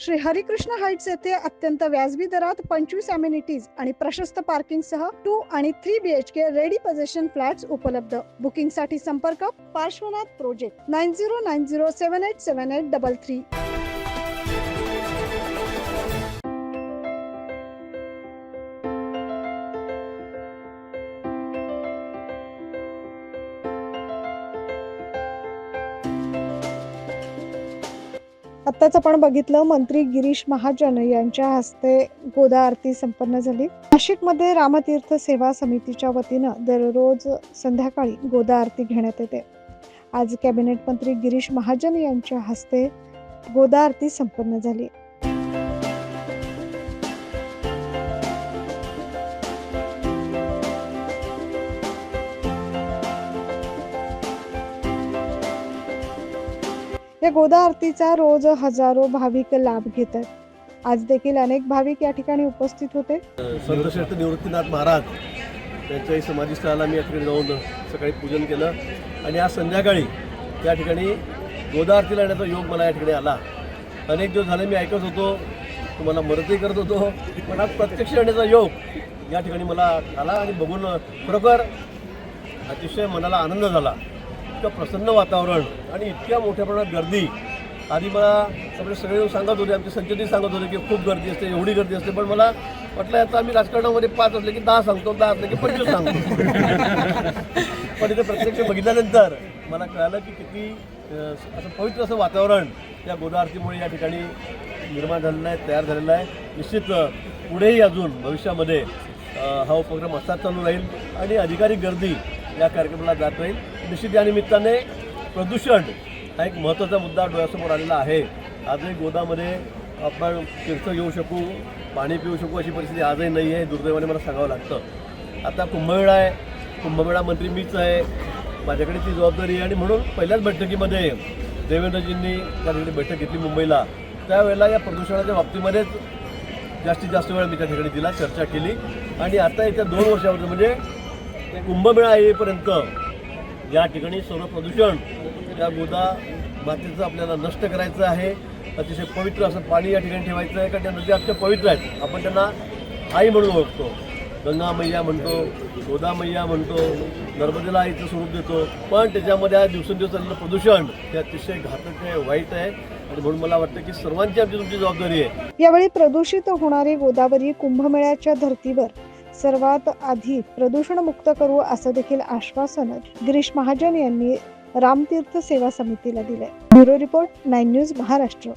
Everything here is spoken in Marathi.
श्री हरिकृष्ण हाईट्स येथे अत्यंत व्याजबी दरात पंचवीस अमेनिटीज आणि प्रशस्त पार्किंग सह टू आणि three B H K ready possession flats उपलब्ध. बुकिंगसाठी संपर्क Parshwanath project nine zero nine zero seven eight seven eight double three आत्ताच आपण बघितलं मंत्री गिरीश महाजन यांच्या हस्ते गोदा आरती संपन्न झाली. नाशिकमध्ये रामतीर्थ सेवा समितीच्या वतीनं दररोज संध्याकाळी गोदा आरती घेण्यात येते. आज कॅबिनेट मंत्री गिरीश महाजन यांच्या हस्ते गोदा आरती संपन्न झाली. या गोदा आरतीचा रोज हजारो भाविक लाभ घेतात. आज देखील अनेक भाविक या ठिकाणी उपस्थित होते. संतश्रेष्ठ निवृत्तीनाथ महाराज त्यांच्याही समाधीस्थळाला मी या ठिकाणी जाऊन सकाळी पूजन केलं. आणि आज संध्याकाळी त्या ठिकाणी गोदा आरतीला येण्याचा योग मला या ठिकाणी आला. अनेक दिवस झाले मी ऐकत होतो तुम्हाला मदतही करत होतो. पण आज प्रत्यक्ष येण्याचा योग या ठिकाणी मला आला आणि बघून खरोखर अतिशय मनाला आनंद झाला. इतकं प्रसन्न वातावरण आणि इतक्या मोठ्या प्रमाणात गर्दी. आधी मला आपले सगळे सांगत होते आमचे संचेतही सांगत होते की खूप गर्दी असते एवढी गर्दी असते. पण मला म्हटलं आता आम्ही राजकारणामध्ये पाच असले की दहा सांगतो दहा असले की पंचवीस सांगतो. पण इथे प्रत्यक्ष बघितल्यानंतर मला कळालं की किती असं पवित्र असं वातावरण या गोदा आरतीमुळे या ठिकाणी निर्माण झालेलं आहे तयार झालेलं आहे. निश्चित पुढेही अजून भविष्यामध्ये हा उपक्रम असाच चालू राहील आणि अधिकारी गर्दी या कार्यक्रमाला जात राहील. निश्चित या निमित्ताने प्रदूषण हा एक महत्त्वाचा मुद्दा डोळ्यासमोर आलेला आहे. आजही गोदामध्ये आपण तीर्थ घेऊ शकू पाणी पिऊ शकू अशी परिस्थिती आजही नाही आहे. दुर्दैवाने मला सांगावं लागतं. आता कुंभमेळा आहे. कुंभमेळा मंत्री मीच आहे. माझ्याकडे ती जबाबदारी आहे आणि म्हणून पहिल्याच बैठकीमध्ये देवेंद्रजींनी त्या ठिकाणी बैठक घेतली मुंबईला. त्यावेळेला या प्रदूषणाच्या बाबतीमध्येच जास्तीत जास्त वेळ मी त्या ठिकाणी दिला चर्चा केली. आणि आता येत्या दोन वर्षावर म्हणजे कुंभमेळा येईपर्यंत या ठिकाणी सर्व प्रदूषण त्या गोदा मातीचं आपल्याला नष्ट करायचं आहे. अतिशय पवित्र असं पाणी या ठिकाणी ठेवायचं आहे. कारण त्या नद्या अत्यंत पवित्र आहेत. आपण त्यांना आई म्हणून ओळखतो. गंगा मैया म्हणतो गोदा मैया म्हणतो नर्मदेला आईचं स्वरूप देतो. पण त्याच्यामध्ये आज दिवसेंदिवस चाललेलं प्रदूषण हे अतिशय घातक आहे वाईट आहे. आणि म्हणून मला वाटतं की सर्वांची आमची तुमची जबाबदारी आहे. यावेळी प्रदूषित होणारी गोदावरी कुंभमेळ्याच्या धर्तीवर सर्वात आधी प्रदूषण मुक्त करू असं देखील आश्वासन गिरीश महाजन यांनी रामतीर्थ सेवा समितीला दिलंय. Bureau report nine news Maharashtra.